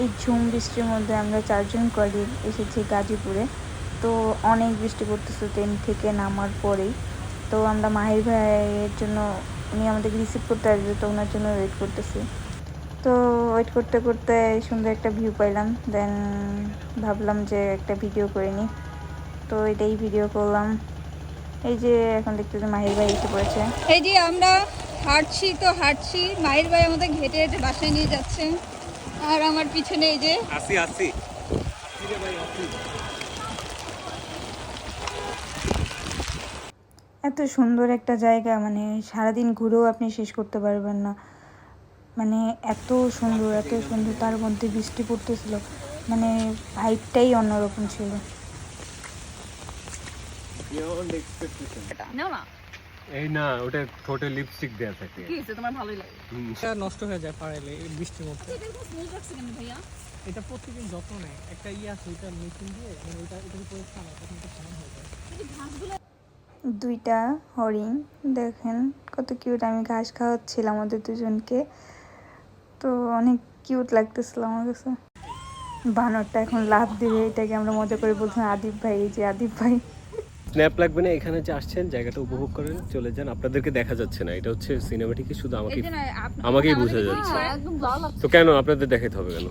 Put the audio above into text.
এই ঝুম বৃষ্টির মধ্যে আমরা চারজন কলিগ এসেছি গাজীপুরে। তো অনেক বৃষ্টি পড়তেছে ট্রেন থেকে নামার পরেই। তো আমরা মাহির ভাইয়ের জন্য, উনি আমাদেরকে রিসিভ করতে আসবে, তো ওনার জন্য ওয়েট করতেছি। তো ওয়েট করতে করতে সুন্দর একটা ভিউ পাইলাম দেন ভাবলাম যে একটা ভিডিও করে নিই। তো এটাই ভিডিও করলাম। এই যে এখন দেখতেছি মাহির ভাই এসে পড়েছে। এই যে আমরা হাঁটছি, তো হাঁটছি। মাহির ভাই আমাদের ঘেটে হেঁটে বাসায় নিয়ে যাচ্ছে। আর আমার পিছনে এই যে আসি আসি। এত সুন্দর একটা জায়গা মানে সারাদিন ঘুরেও আপনি শেষ করতে পারবেন না। মানে এত সুন্দর এত সুন্দর তার মধ্যে বৃষ্টি পড়তেছিল। মানে ভাইবটাই অন্যরকম ছিল। না এই না ওটা ঠোঁটে লিপস্টিক দেয়া থাকে। কি তোমার ভালোই লাগে। এটা নষ্ট হয়ে যায় পাড়াইলে বৃষ্টির মধ্যে। এটা স্মেল রাখছে কেন ভাইয়া? এটা প্রত্যেকদিন যত্ন নেয় একটা ইয়ে আছে ওইটা মেশিন দিয়ে মানে ওইটা এটার উপরে ছানা তখন এটা ছানা হয়ে যায়। দুইটা হরিণ দেখেন কত কিউট আমি ঘাস খাওয়াচ্ছিলাম ওদের দুজনকে। তো অনেক কিউট লাগতেছিল আমার কাছে। বানরটা এখন লাভ দিবে এটাকে আমরা মজা করে বলছিলাম আদিপ ভাই এই যে আদিপ ভাই। স্ন্যাপ লাগবে না এখানে যে আসছেন জায়গাটা উপভোগ করেন চলে যান আপনাদেরকে দেখা যাচ্ছে না এটা হচ্ছে সিনেমাটিকে শুধু আমাকে আমাকেই বোঝা যাচ্ছে। তো কেন আপনাদের দেখাতে হবে কেন